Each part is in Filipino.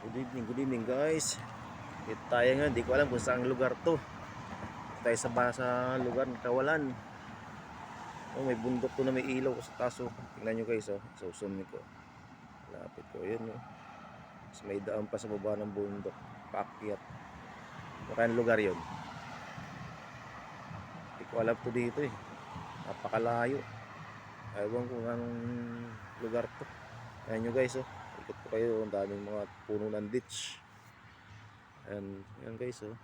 Good evening, good evening guys. Dito tayo ngayon, di ko alam kung saan lugar to. Tayo sa, ba- sa lugar ng kawalan. Oh, may bundok to na may ilaw sa taso. Tingnan nyo guys, oh. So, zoom ko. Lapit ko, yun, oh. Tapos may daan pa sa baba ng bundok. Paakyat. Baka lugar yun. Di ko alam to dito eh. Napakalayo. Ewan kung anong lugar to. Ayan nyo guys, oh. Ikot po kayo, ang daming mga puno ng ditch. Ayan, ayan guys, oh.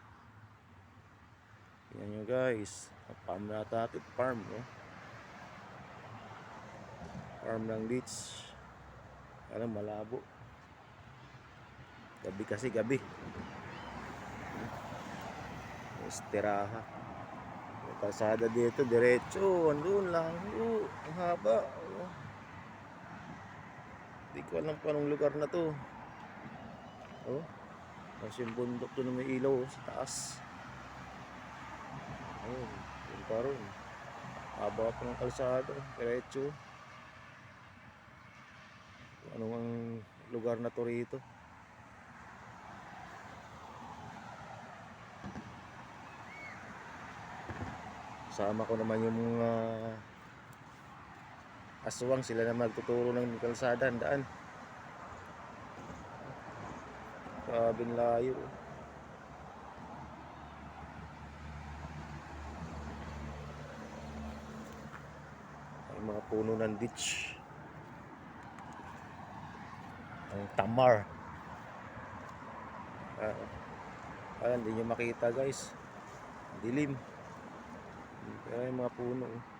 Ayan nyo guys. Farm na natin, farm, oh. Farm ng ditch. Alam, malabo. Gabi kasi, gabi. Estiraha. Kalsada dito, diretso. Andun lang. Oh, ang haba. Oh. Hindi ko alam kung anong lugar na to. Oh. Tapos yung bundok doon may ilaw oh, sa taas. Ayun. Yun pa ron. Haba pa ng kalsada. Diretso. Anong ang lugar na to rito. Sama ko naman yung mga aswang sila na magtuturo ng kalsada, ang daan. Grabe ang layo. Ay mga puno ng ditch. Ang tamar. Ah, ah, hindi nyo makita guys. Dilim. Yung mga puno. oh.